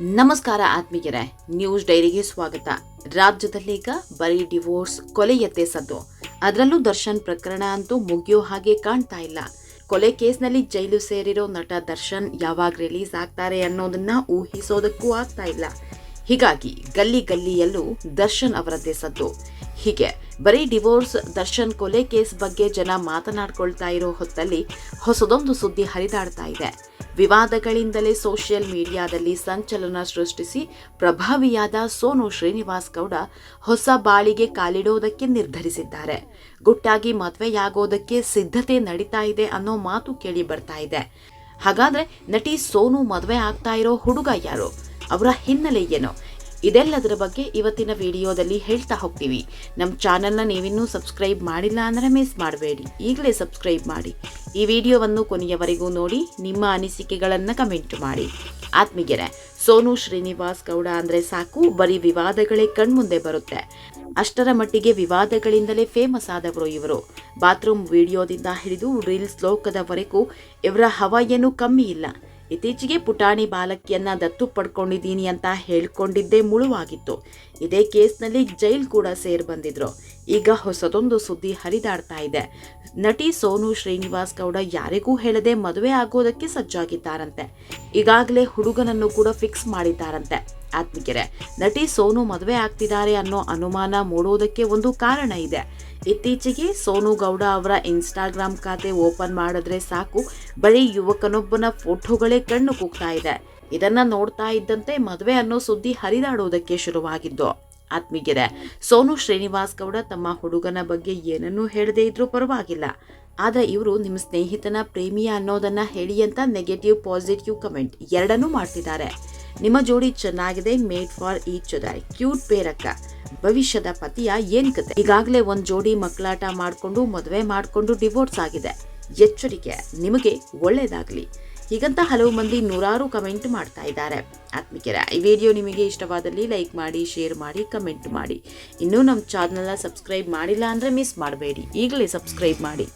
ನಮಸ್ಕಾರ ಆತ್ಮೀಯರೇ, ನ್ಯೂಸ್ ಡೈರಿಗೆ ಸ್ವಾಗತ. ರಾಜ್ಯದಲ್ಲೀಗ ಬರೀ ಡಿವೋರ್ಸ್ ಕೊಲೆಯತ್ತೆ ಸದ್ದು. ಅದರಲ್ಲೂ ದರ್ಶನ್ ಪ್ರಕರಣ ಅಂತೂ ಮುಗಿಯೋ ಹಾಗೆ ಕಾಣ್ತಾ ಇಲ್ಲ. ಕೊಲೆ ಕೇಸ್ನಲ್ಲಿ ಜೈಲು ಸೇರಿರೋ ನಟ ದರ್ಶನ್ ಯಾವಾಗ ರಿಲೀಸ್ ಆಗ್ತಾರೆ ಅನ್ನೋದನ್ನ ಊಹಿಸೋದಕ್ಕೂ ಆಗ್ತಾ ಇಲ್ಲ. ಹೀಗಾಗಿ ಗಲ್ಲಿ ಗಲ್ಲಿಯಲ್ಲೂ ದರ್ಶನ್ ಅವರದ್ದೇ ಸದ್ದು. ಹೀಗೆ ಬರೀ ಡಿವೋರ್ಸ್ ದರ್ಶನ್ ಕೊಲೆ ಕೇಸ್ ಬಗ್ಗೆ ಜನ ಮಾತನಾಡ್ಕೊಳ್ತಾ ಇರೋ ಹೊತ್ತಲ್ಲಿ ಹೊಸದೊಂದು ಸುದ್ದಿ ಹರಿದಾಡ್ತಾ ಇದೆ. ವಿವಾದಗಳಿಂದಲೇ ಸೋಷಿಯಲ್ ಮೀಡಿಯಾದಲ್ಲಿ ಸಂಚಲನ ಸೃಷ್ಟಿಸಿ ಪ್ರಭಾವಿಯಾದ ಸೋನು ಶ್ರೀನಿವಾಸ್ ಗೌಡ ಹೊಸ ಬಾಳಿಗೆ ಕಾಲಿಡೋದಕ್ಕೆ ನಿರ್ಧರಿಸಿದ್ದಾರೆ. ಗುಟ್ಟಾಗಿ ಮದುವೆಯಾಗೋದಕ್ಕೆ ಸಿದ್ಧತೆ ನಡೀತಾ ಇದೆ ಅನ್ನೋ ಮಾತು ಕೇಳಿ ಬರ್ತಾ ಇದೆ. ಹಾಗಾದ್ರೆ ನಟಿ ಸೋನು ಮದುವೆ ಆಗ್ತಾ ಇರೋ ಹುಡುಗ ಯಾರು? ಅವರ ಹಿನ್ನೆಲೆ ಏನು? ಇದೆಲ್ಲದರ ಬಗ್ಗೆ ಇವತ್ತಿನ ವಿಡಿಯೋದಲ್ಲಿ ಹೇಳ್ತಾ ಹೋಗ್ತೀವಿ. ನಮ್ಮ ಚಾನೆಲ್ನ ನೀವಿನ್ನೂ ಸಬ್ಸ್ಕ್ರೈಬ್ ಮಾಡಿಲ್ಲ ಅಂದರೆ ಮಿಸ್ ಮಾಡಬೇಡಿ. ಈಗಲೇ ಸಬ್ಸ್ಕ್ರೈಬ್ ಮಾಡಿ. ಈ ವಿಡಿಯೋವನ್ನು ಕೊನೆಯವರೆಗೂ ನೋಡಿ, ನಿಮ್ಮ ಅನಿಸಿಕೆಗಳನ್ನು ಕಮೆಂಟ್ ಮಾಡಿ. ಆತ್ಮೀಗೆರೆ ಸೋನು ಶ್ರೀನಿವಾಸ್ ಗೌಡ ಅಂದರೆ ಸಾಕು, ಬರೀ ವಿವಾದಗಳೇ ಕಣ್ಮುಂದೆ ಬರುತ್ತೆ. ಅಷ್ಟರ ಮಟ್ಟಿಗೆ ವಿವಾದಗಳಿಂದಲೇ ಫೇಮಸ್ ಆದವರು ಇವರು. ಬಾತ್ರೂಮ್ ವಿಡಿಯೋದಿಂದ ಹಿಡಿದು ರೀಲ್ಸ್ ಲೋಕದವರೆಗೂ, ಇವರ ಹವ ಏನೂ ಕಮ್ಮಿ ಇಲ್ಲ. ಇತ್ತೀಚೆಗೆ ಪುಟಾಣಿ ಬಾಲಕಿಯನ್ನ ದತ್ತು ಪಡ್ಕೊಂಡಿದ್ದೀನಿ ಅಂತ ಹೇಳ್ಕೊಂಡಿದ್ದೇ ಮುಳುವಾಗಿತ್ತು. ಇದೇ ಕೇಸ್ನಲ್ಲಿ ಜೈಲ್ ಕೂಡ ಸೇರಿ ಬಂದಿದ್ರು. ಈಗ ಹೊಸದೊಂದು ಸುದ್ದಿ ಹರಿದಾಡ್ತಾ ಇದೆ. ನಟಿ ಸೋನು ಶ್ರೀನಿವಾಸ್ ಗೌಡ ಯಾರಿಗೂ ಹೇಳದೆ ಮದುವೆ ಆಗೋದಕ್ಕೆ ಸಜ್ಜಾಗಿದ್ದಾರಂತೆ. ಈಗಾಗಲೇ ಹುಡುಗನನ್ನು ಕೂಡ ಫಿಕ್ಸ್ ಮಾಡಿದ್ದಾರಂತೆ. ಆತ್ಮಿಕೆರೆ ನಟಿ ಸೋನು ಮದುವೆ ಆಗ್ತಿದ್ದಾರೆ ಅನ್ನೋ ಅನುಮಾನ ಮೂಡೋದಕ್ಕೆ ಒಂದು ಕಾರಣ ಇದೆ. ಇತ್ತೀಚೆಗೆ ಸೋನು ಗೌಡ ಅವರ ಇನ್ಸ್ಟಾಗ್ರಾಮ್ ಖಾತೆ ಓಪನ್ ಮಾಡಿದ್ರೆ ಸಾಕು, ಬರೀ ಯುವಕನೊಬ್ಬನ ಫೋಟೋಗಳೇ ಕಣ್ಣು ಕುಗ್ತಾ ಇದೆ. ಇದನ್ನ ನೋಡ್ತಾ ಇದ್ದಂತೆ ಮದುವೆ ಅನ್ನೋ ಸುದ್ದಿ ಹರಿದಾಡೋದಕ್ಕೆ ಶುರುವಾಗಿದ್ದು. ಆತ್ಮಿಗೆರೆ ಸೋನು ಶ್ರೀನಿವಾಸ್ ಗೌಡ ತಮ್ಮ ಹುಡುಗನ ಬಗ್ಗೆ ಏನನ್ನೂ ಹೇಳದೇ ಇದ್ರೂ ಪರವಾಗಿಲ್ಲ. ಆದರೆ ಇವರು ನಿಮ್ಮ ಸ್ನೇಹಿತನ ಪ್ರೇಮಿಯ ಅನ್ನೋದನ್ನ ಹೇಳಿ ಅಂತ ನೆಗೆಟಿವ್ ಪಾಸಿಟಿವ್ ಕಮೆಂಟ್ ಎರಡನ್ನೂ ಮಾಡ್ತಿದ್ದಾರೆ. ನಿಮ್ಮ ಜೋಡಿ ಚೆನ್ನಾಗಿದೆ made for each other cute ಪೇರಕ್ಕ. ಭವಿಷ್ಯದ ಪತಿಯ ಏನ್ ಕತೆ? ಈಗಾಗಲೇ ಒಂದು ಜೋಡಿ ಮಕ್ಕಳಾಟ ಮಾಡಿಕೊಂಡು, ಮದುವೆ ಮಾಡಿಕೊಂಡು ಡಿವೋರ್ಸ್ ಆಗಿದೆ. ಎಚ್ಚರಿಕೆ ನಿಮಗೆ ಒಳ್ಳೇದಾಗ್ಲಿ. ಹೀಗಂತ ಹಲವು ಮಂದಿ ನೂರಾರು ಕಮೆಂಟ್ ಮಾಡ್ತಾ ಇದ್ದಾರೆ. ಆತ್ಮಿಕರ, ಈ ವಿಡಿಯೋ ನಿಮಗೆ ಇಷ್ಟವಾದಲ್ಲಿ ಲೈಕ್ ಮಾಡಿ ಶೇರ್ ಮಾಡಿ ಕಮೆಂಟ್ ಮಾಡಿ. ಇನ್ನೂ ನಮ್ಮ ಚಾನಲ್ನ ಸಬ್ಸ್ಕ್ರೈಬ್ ಮಾಡಿಲ್ಲ ಅಂದರೆ ಮಿಸ್ ಮಾಡಬೇಡಿ. ಈಗಲೇ ಸಬ್ಸ್ಕ್ರೈಬ್ ಮಾಡಿ.